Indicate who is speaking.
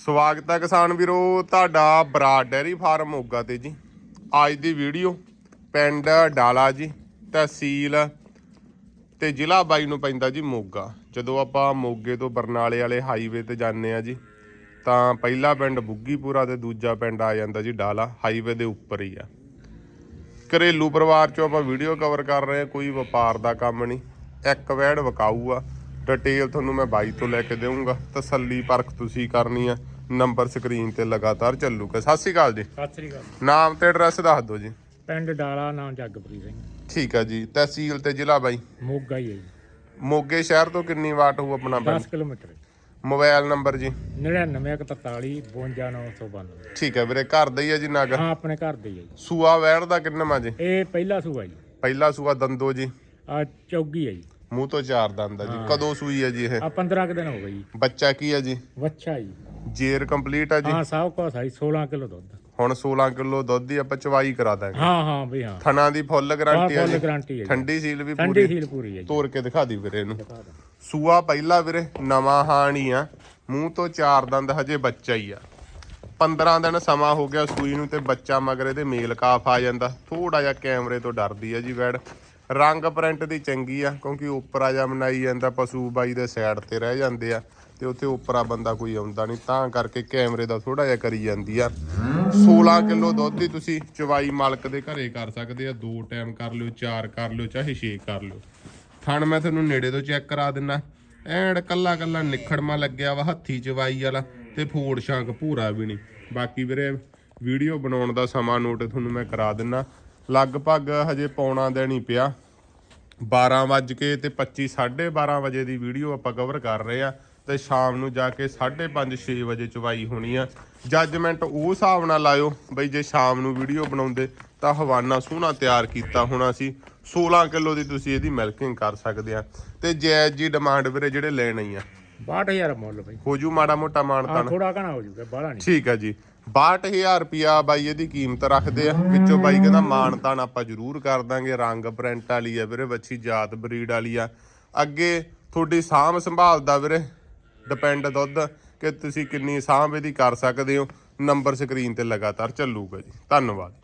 Speaker 1: ਸਵਾਗਤ ਹੈ ਕਿਸਾਨ ਵੀਰੋ, ਤੁਹਾਡਾ ਬਰਾਡ ਡੈਰੀ ਫਾਰਮ ਮੋਗਾ ਤੇ ਜੀ। ਅੱਜ ਦੀ ਵੀਡੀਓ ਪਿੰਡ ਡਾਲਾ ਜੀ, ਤਹਿਸੀਲ ਤੇ ਜ਼ਿਲ੍ਹਾ ਬਾਈ ਨੂੰ ਪੈਂਦਾ ਜੀ ਮੋਗਾ। ਜਦੋਂ ਆਪਾਂ ਮੋਗੇ ਤੋਂ ਬਰਨਾਲੇ ਵਾਲੇ ਹਾਈਵੇ ਤੇ ਜਾਂਦੇ ਆ ਜੀ, ਤਾਂ ਪਹਿਲਾ ਪਿੰਡ ਬੁੱਗੀਪੁਰਾ ਤੇ ਦੂਜਾ ਪਿੰਡ ਆ ਜਾਂਦਾ ਜੀ ਡਾਲਾ, ਹਾਈਵੇ ਦੇ ਉੱਪਰ ਹੀ ਆ। ਘਰੇਲੂ ਪਰਿਵਾਰ ਚੋਂ ਆਪਾਂ ਵੀਡੀਓ ਕਵਰ ਕਰ ਰਹੇ ਹਾਂ, ਕੋਈ ਵਪਾਰ ਦਾ ਕੰਮ ਨਹੀਂ। ਇੱਕ ਵੈੜ ਵਕਾਊ ਆ ਡਿਟੇਲ ਤੁਹਾਨੂੰ ਮੈਂ ਬਾਈ ਤੋਂ ਲੈ ਕੇ ਦੇਵਾਂਗਾ ਤਸੱਲੀ ਪਰਖ ਤੁਸੀਂ ਕਰਨੀ ਆ। ਨੰਬਰ ਸਕਰੀਨ ਤੇ ਲਗਾਤਾਰ ਚੱਲੂਗਾ। ਸਤਿ ਸ਼੍ਰੀ ਅਕਾਲ ਜੀ।
Speaker 2: ਸਤਿ ਸ੍ਰੀ ਅਕਾਲ।
Speaker 1: ਨਾਮ ਤੇ ਐਡਰੈਸ ਦੱਸ ਦਿਓ ਜੀ।
Speaker 2: ਪਿੰਡ ਡਾਲਾ ਨਾਮ ਜਗਪ੍ਰੀਤ ਸਿੰਘ।
Speaker 1: ਠੀਕ ਆ ਜੀ। ਤਹਿਸੀਲ ਤੇ ਜ਼ਿਲ੍ਹਾ ਬਾਈ।
Speaker 2: ਮੋਗਾ ਹੀ ਹੈ ਜੀ।
Speaker 1: ਮੋਗੇ ਸ਼ਹਿਰ ਤੋਂ ਕਿੰਨੀ ਵਾਟ ਹੋਊ ਆਪਣਾ ਪਿੰਡ?
Speaker 2: 10 ਕਿਲੋਮੀਟਰ।
Speaker 1: ਮੋਬਾਈਲ ਨੰਬਰ ਜੀ।
Speaker 2: 9943 52992
Speaker 1: ਠੀਕ ਹੈ ਵੀਰੇ ਘਰ ਦਾ ਹੀ ਹੈ ਜੀ ਨਗ
Speaker 2: ਹਾਂ ਆਪਣੇ ਘਰ ਦੇ ਹੀ ਹੈ ਜੀ।
Speaker 1: ਸੂਆ ਵੈੜ ਦਾ ਕਿੰਨਾ ਜੀ?
Speaker 2: ਇਹ ਪਹਿਲਾ ਸੂਆ ਜੀ।
Speaker 1: ਪਹਿਲਾ ਸੂਆ ਦੰਦੋ ਜੀ।
Speaker 2: ਆ ਚੌਗੀ ਹੈ ਜੀ।
Speaker 1: ਮੂੰਹ ਤੋਂ ਚਾਰ ਦੰਦ ਆ ਜੀ। ਕਦੋਂ ਸੂਈ ਹੈ ਜੀ ਇਹ?
Speaker 2: ਆ 15 ਕੁ ਦਿਨ ਹੋ ਗਏ ਜੀ।
Speaker 1: ਬੱਚਾ ਕੀ ਹੈ ਜੀ?
Speaker 2: ਵੱਛਾ ਜੀ।
Speaker 1: ਜੇਰ ਕੰਪਲੀਟ ਆ ਜੀ?
Speaker 2: ਹਾਂ ਸਭ ਕੁਛ ਹੈ 16 ਕਿਲੋ ਦੁੱਧ।
Speaker 1: ਹੁਣ 16 ਕਿਲੋ ਦੁੱਧ ਦੀ ਆਪਾਂ ਚਵਾਈ ਕਰਾ ਦਾਂਗੇ।
Speaker 2: ਹਾਂ ਹਾਂ ਵੀ ਹਾਂ।
Speaker 1: ਥਣਾ ਦੀ ਫੁੱਲ ਗਾਰੰਟੀ ਆ
Speaker 2: ਫੁੱਲ
Speaker 1: ਜੀ।
Speaker 2: ਗਾਰੰਟੀ ਹੈ ਜੀ।
Speaker 1: ਠੰਡੀ ਸੀਲ ਵੀ
Speaker 2: ਠੰਡੀ
Speaker 1: ਪੂਰੀ।
Speaker 2: ਸੀਲ ਪੂਰੀ ਹੈ ਜੀ।
Speaker 1: ਤੋੜ ਕੇ ਦਿਖਾ ਦੀ ਵੀਰੇ ਇਹਨੂੰ। ਸੂਆ ਪਹਿਲਾ ਵੀਰੇ ਨਵਾਂ ਹਾਣੀ ਆ। ਮੂੰਹ ਤੋਂ ਚਾਰ ਦੰਦ ਹਜੇ ਬੱਚਾ ਹੀ ਆ। 15 ਦਿਨ ਸਮਾਂ ਹੋ ਗਿਆ ਸੂਈ ਨੂੰ ਤੇ ਬੱਚਾ ਮਗਰ ਇਹਦੇ ਮੇਲ ਕਾਫ ਆ ਜਾਂਦਾ। ਥੋੜਾ ਜਿਹਾ ਕੈਮਰੇ ਤੋਂ ਡਰਦੀ ਆ ਜੀ ਵੈੜ। ਰੰਗ ਪ੍ਰਿੰਟ ਦੀ ਚੰਗੀ ਆ, ਕਿਉਂਕਿ ਉਪਰਾ ਜਾ ਮਨਾਈ ਜਾਂਦਾ, ਪਸ਼ੂ ਬਾਈ ਦੇ ਸਾਈਡ ਤੇ ਰਹਿ ਜਾਂਦੇ ਆ ਤੇ ਉੱਥੇ ਉਪਰਾ ਬੰਦਾ ਕੋਈ ਆਉਂਦਾ ਨਹੀਂ, ਤਾਂ ਕਰਕੇ ਕੈਮਰੇ ਦਾ ਥੋੜਾ ਜਿਹਾ ਕਰੀ ਜਾਂਦੀ ਆ। 16 ਕਿਲੋ ਦੁੱਧ ਦੀ ਤੁਸੀਂ ਚਵਾਈ ਮਾਲਕ ਦੇ ਘਰੇ ਕਰ ਸਕਦੇ ਆ, ਦੋ ਟਾਈਮ ਕਰ ਲਿਓ, ਚਾਰ ਕਰ ਲਿਓ, ਚਾਹੇ ਛੇ ਕਰ ਲਿਓ। ਥਣ ਮੈਂ ਤੁਹਾਨੂੰ ਨੇੜੇ ਤੋਂ ਚੈੱਕ ਕਰਾ ਦਿੰਨਾ। ਐਨ ਕੱਲਾ ਕੱਲਾ ਨਿਖੜਮਾ ਲੱਗਿਆ ਵਾ, ਹੱਥੀ ਚਵਾਈ ਵਾਲਾ। ਤੇ ਫੋੜ ਸ਼ਾਂਕ ਭੂਰਾ ਵੀ ਨਹੀਂ। ਬਾਕੀ ਵੀਰੇ, ਵੀਡੀਓ ਬਣਾਉਣ ਦਾ ਸਮਾਂ ਨੋਟ ਤੁਹਾਨੂੰ ਮੈਂ ਕਰਾ ਦਿੰਨਾ। ਲਗਭਗ ਹਜੇ ਪੌਣਾ ਦਿਨ ਹੀ ਪਿਆ। 12 ਵੱਜ ਕੇ ਤੇ 25 12:30 ਵਜੇ ਦੀ ਵੀਡੀਓ ਆਪਾਂ ਕਵਰ ਕਰ ਰਹੇ ਆ ਤੇ ਸ਼ਾਮ ਨੂੰ ਜਾ ਕੇ 5:30 6 ਵਜੇ ਚਵਾਈ ਹੋਣੀ ਆ। ਜੱਜਮੈਂਟ ਉਹ ਹਿਸਾਬ ਨਾਲ ਲਾਇਓ ਬਈ ਜੇ ਸ਼ਾਮ ਨੂੰ ਵੀਡੀਓ ਬਣਾਉਂਦੇ ਤਾਂ ਹਵਾਨਾ ਸੋਹਣਾ ਤਿਆਰ ਕੀਤਾ ਹੋਣਾ ਸੀ। 16 ਕਿਲੋ ਦੀ ਤੁਸੀਂ ਇਹਦੀ ਮਿਲਕਿੰਗ ਕਰ ਸਕਦੇ ਆ। ਤੇ ਜੈਜ਼ ਜੀ ਡਿਮਾਂਡ ਵੀਰੇ ਜਿਹੜੇ ਲੈਣੀ ਆ।
Speaker 2: 62000 ਮੁੱਲ ਬਈ।
Speaker 1: ਹੋ ਜੂ ਮਾੜਾ ਮੋਟਾ
Speaker 2: ਆ
Speaker 1: ਮਾਨਤਾਨ
Speaker 2: ਥੋੜਾ ਘਣਾ ਹੋ ਜੂਗਾ ਬਾਹਲਾ ਨਹੀਂ।
Speaker 1: ਠੀਕ ਆ ਜੀ। 62000 ਰੁਪਿਆ ਬਾਈ ਇਹਦੀ ਕੀਮਤ ਰੱਖਦੇ ਆ। ਵਿੱਚੋਂ ਬਾਈ ਕਹਿੰਦਾ ਮਾਨਤਾਨ ਆਪਾਂ ਜ਼ਰੂਰ ਕਰ ਦਾਂਗੇ। ਰੰਗ ਪ੍ਰਿੰਟ ਵਾਲੀ ਆ ਵੀਰੇ ਬੱਚੀ ਜਾਤ ਬਰੀਡ ਵਾਲੀ ਆ। ਅੱਗੇ ਤੁਹਾਡੀ ਸਾਂਭ ਸੰਭਾਲ ਦਾ ਵੀਰੇ ਡਿਪੈਂਡ ਦੁੱਧ ਕਿ ਤੁਸੀਂ ਕਿੰਨੀ ਸਾਂਭ ਇਹਦੀ ਕਰ ਸਕਦੇ ਹੋ। ਨੰਬਰ ਸਕਰੀਨ ਤੇ ਲਗਾਤਾਰ ਚੱਲੂਗਾ ਜੀ। ਧੰਨਵਾਦ।